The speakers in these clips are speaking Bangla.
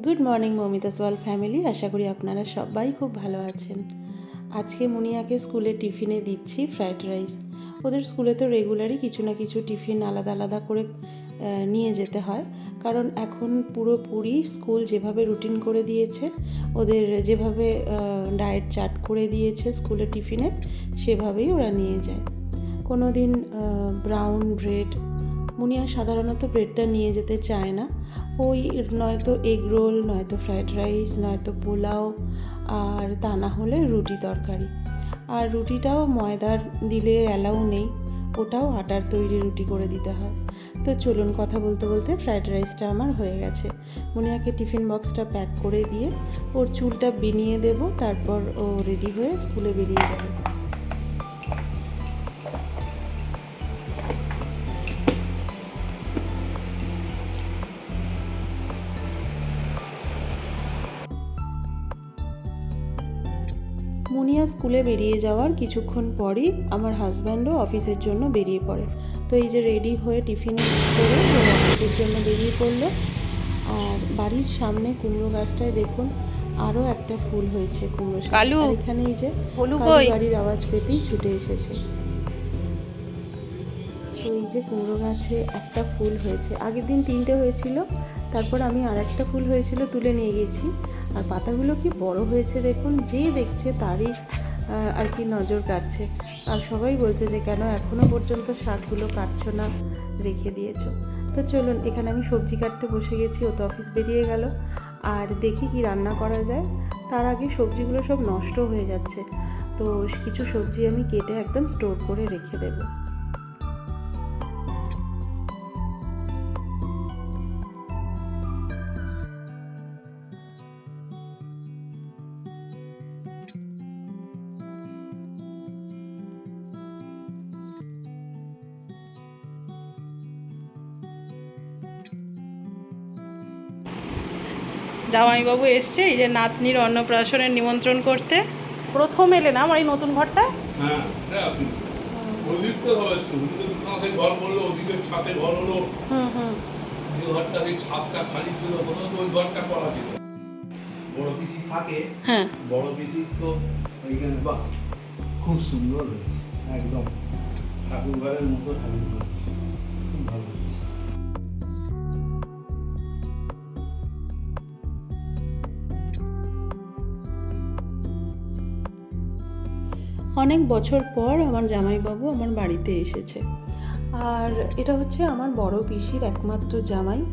গুড মর্নিং মমিতাস ওয়াল ফ্যামিলি আশা করি আপনারা সবাই খুব ভালো আছেন। আজকে মুনিয়াকে স্কুলে টিফিনে দিচ্ছি ফ্রাইড রাইস ওদের স্কুলে তো রেগুলারই কিছু না কিছু টিফিন আলাদা আলাদা করে নিয়ে যেতে হয়। কারণ এখন পুরোপুরি স্কুল যেভাবে রুটিন করে দিয়েছে, ওদের যেভাবে ডায়েট চার্ট করে দিয়েছে স্কুলে টিফিনে, সেভাবেই ওরা নিয়ে যায়। কোনো দিন ব্রাউন ব্রেড মুনিয়া সাধারণত ব্রেডটা নিয়ে যেতে চায় না। ওই নয়তো এগ রোল, নয়তো ফ্রাইড রাইস, নয়তো পোলাও, আর তা না হলে রুটি তরকারি। আর রুটিটাও ময়দার দিলে অ্যালাউ নেই, ওটাও আটার তৈরি রুটি করে দিতে হয়। তো চলুন কথা বলতে বলতে ফ্রাইড রাইসটা আমার হয়ে গেছে। মুনিয়াকে টিফিন বক্সটা প্যাক করে দিয়ে ওর চুলটা বিনিয়ে দেব, তারপর ও রেডি হয়ে স্কুলে বেরিয়ে যাবে। মুনিয়া স্কুলে বেরিয়ে যাওয়ার কিছুক্ষণ পরই আমার হাজব্যান্ডও অফিসের জন্য বেরিয়ে পড়ে। তো এই যে রেডি হয়ে টিফিন করে অফিসের জন্য বেরিয়ে পড়ল। আর বাড়ির সামনে কুমড়ো গাছটায় দেখুন আরও একটা ফুল হয়েছে কুমড়ো কালু, এখানে এই যে গাড়ির আওয়াজ পেতেই ছুটে এসেছে। তো এই যে কুমড়ো গাছে একটা ফুল হয়েছে। আগের দিন তিনটে হয়েছিল তারপর আমি আর একটা ফুল হয়েছিল তুলে নিয়ে গেছি। আর পাতাগুলো কি বড় হয়েছে দেখুন, যে দেখছে তারই আর কি নজর কাটছে আর সবাই বলছে যে, কেন এখনও পর্যন্ত শাকগুলো কাটছো না? রেখে দিয়েছ? তো চলুন, এখানে আমি সবজি কাটতে বসে গেছি, ও তো অফিস বেরিয়ে গেল। আর দেখি কি রান্না করা যায়। তার আগে সবজিগুলো সব নষ্ট হয়ে যাচ্ছে। তো কিছু সবজি আমি কেটে একদম স্টোর করে রেখে দেবো। জামাইবাবু এসছে এই যে নাতনির অন্নপ্রাশনের নিমন্ত্রণ করতে। প্রথম এলেন আমার এই নতুন ঘরটা? হ্যাঁ হ্যাঁ। আসুন ওদিক তো হবে ওদিকে দুখানা অনেক বছর পর আমার জামাইবাবু আমার বাড়িতে এসেছে। আর এটা হচ্ছে আমার বড় পিসির একমাত্র জামাই।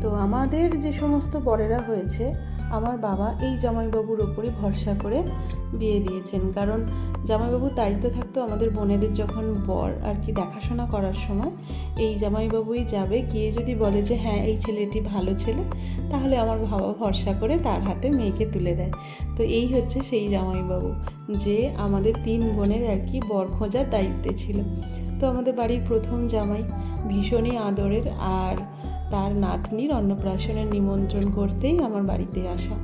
তো আমাদের যে সমস্ত বরেরা হয়েছে আমার বাবা এই জামাইবাবুর ওপরই ভরসা করে বিয়ে দিয়েছেন। কারণ জামাইবাবুর দায়িত্ব থাকতো আমাদের বোনেদের যখন বর আর কি দেখাশোনা করার সময়, এই জামাইবাবুই যাবে। গিয়ে যদি বলে যে হ্যাঁ এই ছেলেটি ভালো ছেলে, তাহলে আমার বাবা ভরসা করে তার হাতে মেয়েকে তুলে দেয়। তো এই হচ্ছে সেই জামাইবাবু, যে আমাদের তিন বোনের আর কি বর খোঁজার দায়িত্বে ছিল। তো আমাদের বাড়ির প্রথম জামাই ভীষণই আদরের আর তার নাতনির অন্নপ্রাশনের নিমন্ত্রণ করতেই আমার বাড়িতে আসা।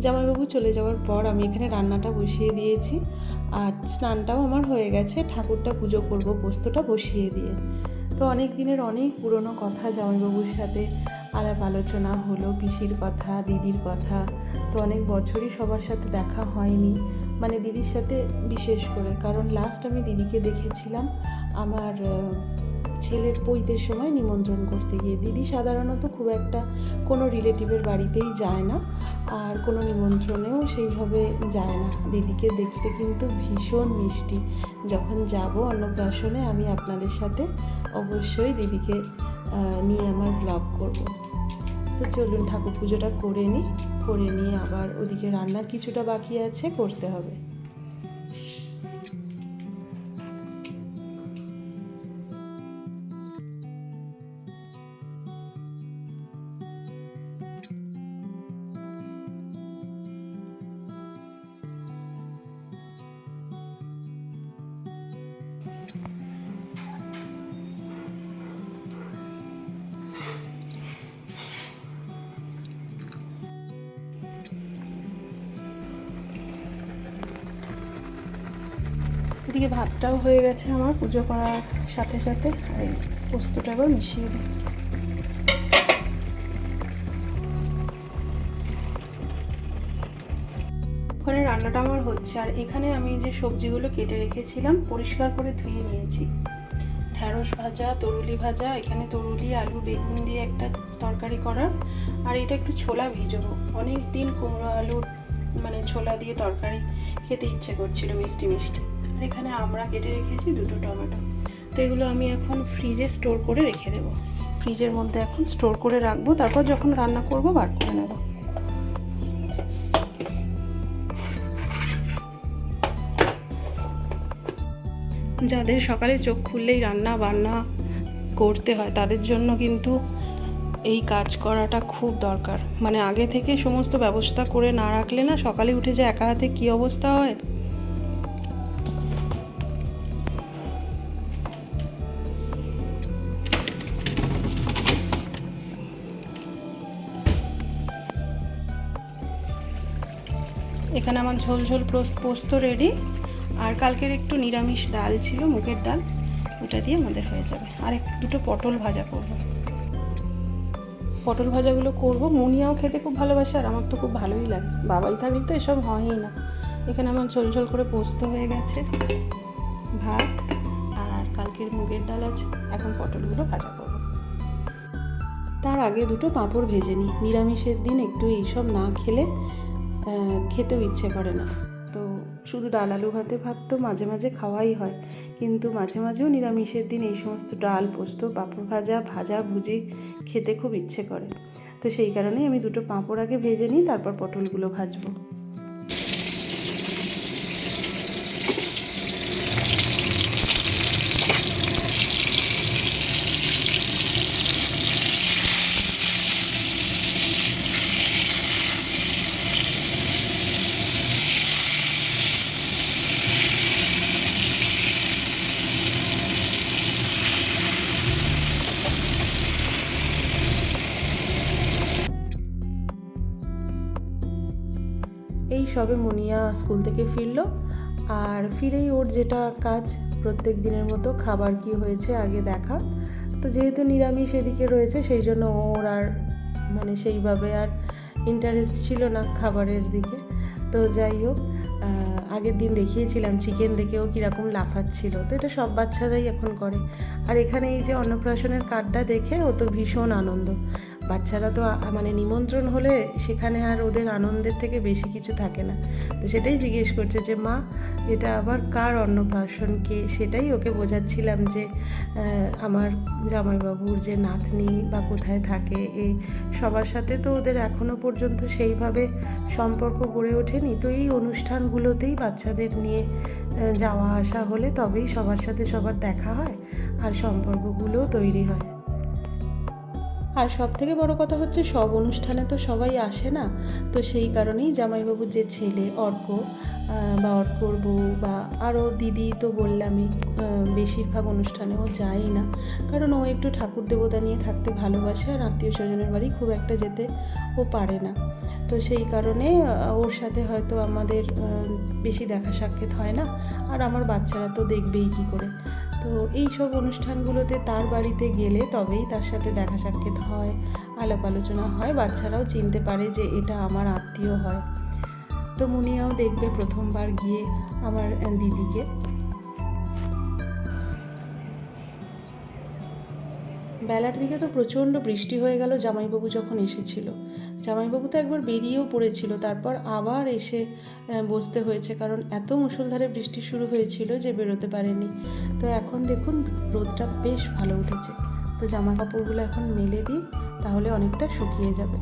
জামাইবাবু চলে যাওয়ার পর আমি এখানে রান্নাটা বসিয়ে দিয়েছি আর স্নানটাও আমার হয়ে গেছে। ঠাকুরটা পুজো করব, পোস্তটা বসিয়ে দিয়ে। তো অনেক দিনের অনেক পুরনো কথা জামাইবাবুর সাথে। আলাপ আলোচনা হলো, পিসির কথা, দিদির কথা। তো অনেক বছরই সবার সাথে দেখা হয়নি। মানে দিদির সাথে বিশেষ করে। কারণ লাস্ট আমি দিদিকে দেখেছিলাম। আমার ছেলের পৈতের সময় নিমন্ত্রণ করতে গিয়ে দিদি সাধারণত খুব একটা কোনো রিলেটিভের বাড়িতেই যায় না আর কোনো নিমন্ত্রণেও সেইভাবে যায় না। দিদিকে দেখতে কিন্তু ভীষণ মিষ্টি। যখন যাব অন্নপ্রাশনে আমি আপনাদের সাথে অবশ্যই দিদিকে নিয়ে আমার ব্লগ করব। তো চলুন ঠাকুর পুজোটা করে নিই। করে নিয়ে আবার ওদিকে রান্নার কিছুটা বাকি আছে, করতে হবে। এদিকে ভাতটাও হয়ে গেছে আমার, পুজো করার সাথে সাথে এই পোস্তটা এবার মিশিয়ে দিই। ওখানে রান্নাটা আমার হচ্ছে, আর এখানে আমি যে সবজিগুলো কেটে রেখেছিলাম, পরিষ্কার করে ধুয়ে নিয়েছি। ঢ্যাঁড়স ভাজা, তরুলি ভাজা, এখানে তরুলি, আলু, বেগুন দিয়ে একটা তরকারি করার আর এটা একটু ছোলা ভিজবো। অনেক দিন কুমড়ো আলু মানে ছোলা দিয়ে তরকারি খেতে ইচ্ছে করছিল মিষ্টি মিষ্টি। আর এখানে আমরা কেটে রেখেছি দুটো টমেটো। তো এগুলো আমি এখন ফ্রিজে স্টোর করে রেখে দেবো। ফ্রিজের মধ্যে এখন স্টোর করে রাখব, তারপর যখন রান্না করব বার করে নেব। যাদের সকালে চোখ খুললেই রান্না বান্না করতে হয়, তাদের জন্য কিন্তু এই কাজ করাটা খুব দরকার। মানে আগে থেকে সমস্ত ব্যবস্থা করে না রাখলে না সকালে উঠে যে একা হাতে কী অবস্থা হয়? এখানে আমার ঝোল ঝোল পোস- পোস্ত রেডি আর কালকের একটু নিরামিষ ডাল ছিল, মুগের ডাল। ওটা দিয়ে আমাদের হয়ে যাবে। আর এক, দুটো পটল ভাজা করব। পটল ভাজাগুলো করব। মুনিয়াও খেতে খুব ভালোবাসে, আর আমার তো খুব ভালোই লাগে। বাবাই থাকলে তো এসব হয়ই না। এখানে আমার ঝোল ঝোল করে পোস্ত হয়ে গেছে, ভাত, আর কালকের মুগের ডাল আছে। এখন পটলগুলো ভাজা করব। তার আগে দুটো পাঁপড় ভেজে নিই। নিরামিষের দিন একটু এইসব না খেলে খেতেও ইচ্ছে করে না। তো শুধু ডাল, আলু ভাতে ভাত তো মাঝে মাঝে খাওয়াই হয়। কিন্তু মাঝে মাঝেও নিরামিষের দিন এই সমস্ত ডাল, পোস্ত, পাঁপড় ভাজা ভাজা ভুজি খেতে খুব ইচ্ছে করে। তো সেই কারণেই আমি দুটো পাঁপড় আগে ভেজে নিই, তারপর পটলগুলো ভাজবো। সবে মুনিয়া স্কুল থেকে ফিরলো। আর ফিরেই ওর যেটা কাজ, প্রত্যেক দিনের মতো খাবার কি হয়েছে আগে দেখা। তো যেহেতু নিরামিষ এদিকে রয়েছে, সেই জন্য ওর আর মানে সেইভাবে আর ইন্টারেস্ট ছিল না খাবারের দিকে। তো যাই হোক আগের দিন দেখিয়েছিলাম চিকেন দেখেও কীরকম লাফাচ্ছিল। তো এটা সব বাচ্চারাই এখন করে। আর এখানে এই যে অন্নপ্রাশনের কার্ডটা দেখে ও তো ভীষণ আনন্দ। বাচ্চারা তো মানে নিমন্ত্রণ হলে সেখানে আর ওদের আনন্দের থেকে বেশি কিছু থাকে না। তো সেটাই জিজ্ঞেস করছে যে, মা, এটা আবার কার অন্নপ্রাশন? কে? সেটাই ওকে বোঝাচ্ছিলাম যে আমার জামাইবাবুর যে নাতনি বা কোথায় থাকে, এ সবার সাথে তো ওদের এখনও পর্যন্ত সেইভাবে সম্পর্ক গড়ে ওঠেনি। তো এই অনুষ্ঠানগুলোতেই বাচ্চাদের নিয়ে যাওয়া আসা হলে তবেই সবার সাথে সবার দেখা হয় আর সম্পর্কগুলোও তৈরি হয়। আর সব থেকে বড় কথা হচ্ছে, সব অনুষ্ঠানে তো সবাই আসে না। তো সেই কারণেই জামাইবাবুর যে ছেলে, অর্ক বা অর্কর বউ, বা আরও দিদি তো বললামই বেশিরভাগ অনুষ্ঠানেও যায় না। কারণ ও একটু ঠাকুর দেবতা নিয়ে থাকতে ভালোবাসে আর আত্মীয় স্বজনের বাড়ি খুব একটা যেতে ও পারে না। তো সেই কারণে ওর সাথে হয়তো আমাদের বেশি দেখা সাক্ষাৎ হয় না। আর আমার বাচ্চারা তো দেখবেই কী করে। তো এই সব অনুষ্ঠানগুলোতে তার বাড়িতে গেলে তবেই তার সাথে দেখা সাক্ষাৎ হয়, আলাপ আলোচনা হয়। বাচ্চারাও চিনতে পারে যে এটা আমার আত্মীয় হয়। তো মুনিয়াও দেখবে প্রথমবার গিয়ে আমার দিদিকে। বেলার দিকে তো প্রচণ্ড বৃষ্টি হয়ে গেল, জামাইবাবু যখন এসেছিল। জামাইবাবু তো একবার বেরিয়েও পড়েছিল, তারপর আবার এসে বসতে হয়েছে, কারণ এত মুষলধারে বৃষ্টি শুরু হয়েছিল যে বেরোতে পারেনি। তো এখন দেখুন, রোদটা বেশ ভালো উঠেছে। তো জামা কাপড়গুলো এখন মেলে দিই, তাহলে অনেকটা শুকিয়ে যাবে।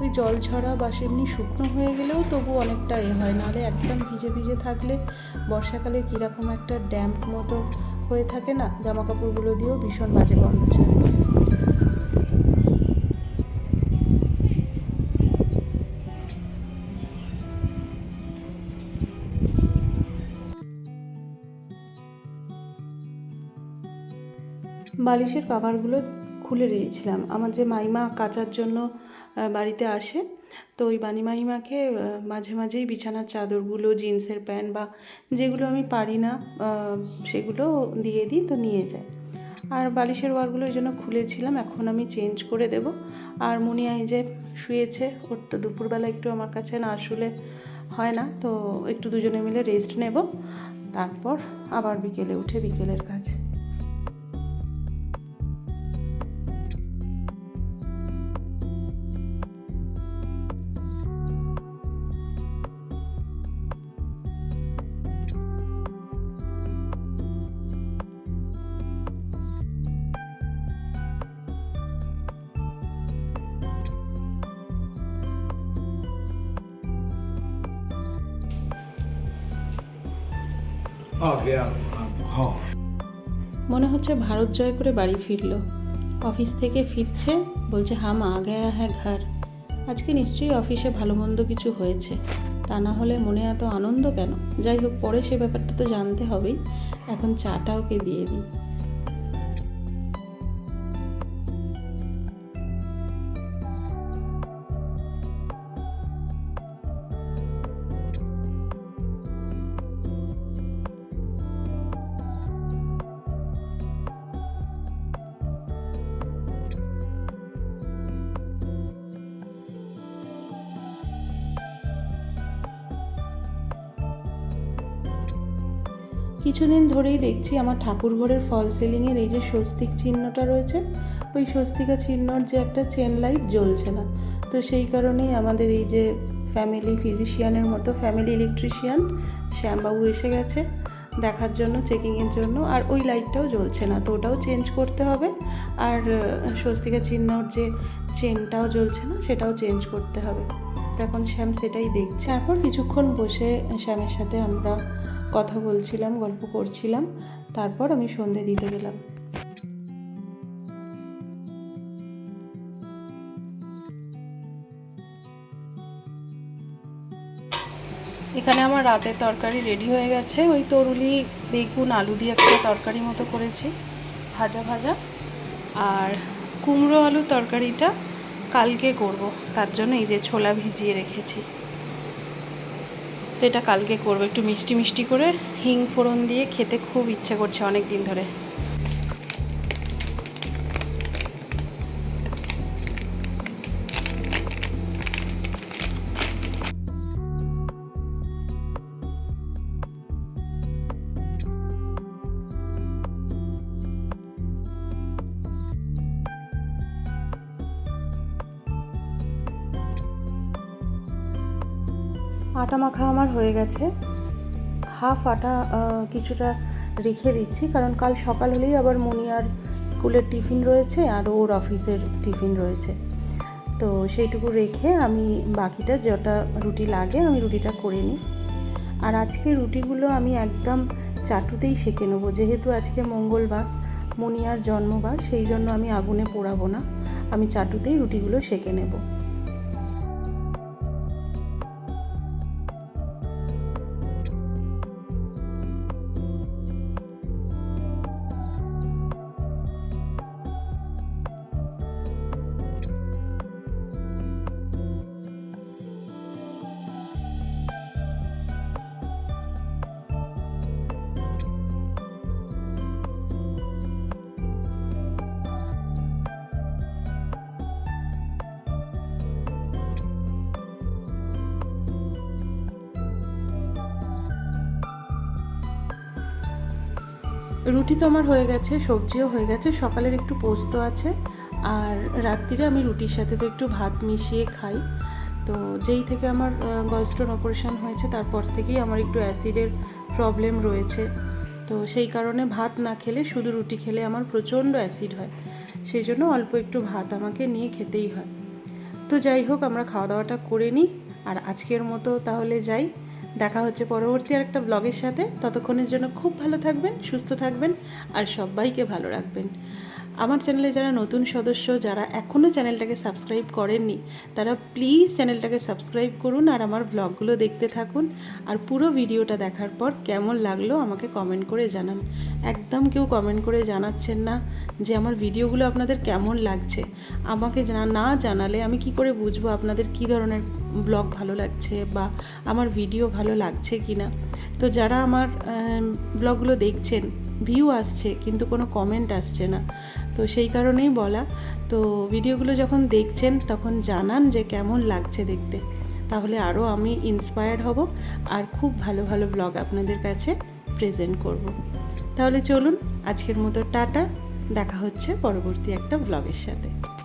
ওই জল ছড়া বা সেমনি শুকনো হয়ে গেলেও তবু অনেকটা এ হয়, নাহলে একদম ভিজে ভিজে থাকলে বর্ষাকালে কীরকম একটা ড্যাম্প মতো হয়ে থাকে না জামা কাপড়গুলো দিয়েও ভীষণ বাজে গন্ধ ছাড়ে বালিশের কাভারগুলো খুলে রেখেছিলাম। আমার যে মাইমা কাচার জন্য বাড়িতে আসে, তো ওই বানি মাইমাকে মাঝে মাঝেই বিছানার চাদরগুলো, জিন্সের প্যান্ট বা যেগুলো আমি পারি না সেগুলো দিয়ে দিই, তো নিয়ে যায়। আর বালিশের ওয়ারগুলো ওই জন্য খুলেছিলাম, এখন আমি চেঞ্জ করে দেব। আর মুনিয়া এই যে শুয়েছে, ওর তো দুপুরবেলা একটু আমার কাছে না আসলে হয় না, তো একটু দুজনে মিলে রেস্ট নেব। তারপর আবার বিকেলে উঠে বিকেলের কাজ। মনে হচ্ছে ভারত জয় করে বাড়ি ফিরল। অফিস থেকে ফিরছে, বলছে হাম আ গয়া হ্যাঁ ঘর। আজকে নিশ্চয়ই অফিসে ভালো মন্দ কিছু হয়েছে। তা না হলে মনে এত আনন্দ কেন? যাই হোক, পরে সে ব্যাপারটা তো জানতে হবেই। এখন চাটা ওকে দিয়ে দিই। কিছুদিন ধরেই দেখছি আমার ঠাকুর ঘরের ফল সিলিংয়ের এই যে স্বস্তিক চিহ্নটা রয়েছে, ওই স্বস্তিকা চিহ্নর যে একটা চেন লাইট জ্বলছে না। তো সেই কারণেই আমাদের এই যে ফ্যামিলি ফিজিশিয়ানের মতো ফ্যামিলি ইলেকট্রিশিয়ান শ্যামবাবু এসে গেছে দেখার জন্য চেকিংয়ের জন্য, আর ওই লাইটটাও জ্বলছে না। তো ওটাও চেঞ্জ করতে হবে, আর স্বস্তিকা চিহ্নর যে চেনটাও জ্বলছে না, সেটাও চেঞ্জ করতে হবে। তো এখন শ্যাম সেটাই দেখছে। তারপর কিছুক্ষণ বসে শ্যামের সাথে আমরা কথা বলছিলাম, গল্প করছিলাম, তারপর আমি সন্ধে দিতে গেলাম। এখানে আমার রাতের তরকারি রেডি হয়ে গেছে। ওই তরুলি বেগুন, আলু দিয়ে একটা তরকারি মতো করেছি, ভাজা ভাজা। আর কুমড়ো আলু তরকারিটা কালকে করব, তার জন্য এই যে ছোলা ভিজিয়ে রেখেছি। তো এটা কালকে করব, একটু মিষ্টি মিষ্টি করে হিং ফোড়ন দিয়ে খেতে খুব ইচ্ছে করছে অনেক দিন ধরে। আটা মাখা আমার হয়ে গেছে। হাফ আটা কিছুটা রেখে দিচ্ছি, কারণ কাল সকাল হলেই আবার মনিয়ার স্কুলের টিফিন রয়েছে আর ওর অফিসের টিফিন রয়েছে। তো সেইটুকু রেখে আমি বাকিটা যটা রুটি লাগে আমি রুটিটা করে নিই। আর আজকে রুটিগুলো আমি একদম চাটুতেই সেঁকে নেব, যেহেতু আজকে মঙ্গলবার, মনিয়ার জন্মবার, সেই জন্য আমি আগুনে পোড়াবো না। আমি চাটুতেই রুটিগুলো সেঁকে নেব। রুটি তো আমার হয়ে গেছে, সবজিও হয়ে গেছে, সকালের একটু পোস্ত আছে, আর রাত্রিরে আমি রুটির সাথে তো একটু ভাত মিশিয়ে খাই। তো যেই থেকে আমার গলস্টোন অপারেশন হয়েছে, তারপর থেকেই আমার একটু অ্যাসিডের প্রবলেম রয়েছে। তো সেই কারণে ভাত না খেলে, শুধু রুটি খেলে আমার প্রচণ্ড অ্যাসিড হয়। সেই জন্য অল্প একটু ভাত আমাকে নিয়ে খেতেই হয়। তো যাই হোক, আমরা খাওয়া দাওয়াটা করে নিই, আর আজকের মতো তাহলে যাই। দেখা হচ্ছে পরবর্তী আর একটা ব্লগের সাথে। ততক্ষণের জন্য খুব ভালো থাকবেন, সুস্থ থাকবেন, আর সবাইকে ভালো রাখবেন। আমার চ্যানেলে যারা নতুন সদস্য, যারা এখনও চ্যানেলটাকে সাবস্ক্রাইব করেননি, তারা প্লিজ চ্যানেলটাকে সাবস্ক্রাইব করুন আর আমার ব্লগগুলো দেখতে থাকুন। আর পুরো ভিডিওটা দেখার পর কেমন লাগল আমাকে কমেন্ট করে জানান। একদম কেউ কমেন্ট করে জানাচ্ছেন না যে আমার ভিডিওগুলো আপনাদের কেমন লাগছে। আমাকে না জানালে আমি কি করে বুঝব আপনাদের কী ধরনের ব্লগ ভালো লাগছে বা আমার ভিডিও ভালো লাগছে কি না তো যারা আমার ব্লগগুলো দেখছেন ভিউ আসছে, কিন্তু কোনো কমেন্ট আসছে না। তো সেই কারণেই বলা। তো ভিডিওগুলো যখন দেখছেন, তখন জানান যে কেমন লাগছে দেখতে। তাহলে আরও আমি ইন্সপায়ার্ড হব আর খুব ভালো ভালো ব্লগ আপনাদের কাছে প্রেজেন্ট করব। তাহলে চলুন, আজকের মতো টাটা। দেখা হচ্ছে পরবর্তী একটা ব্লগের সাথে।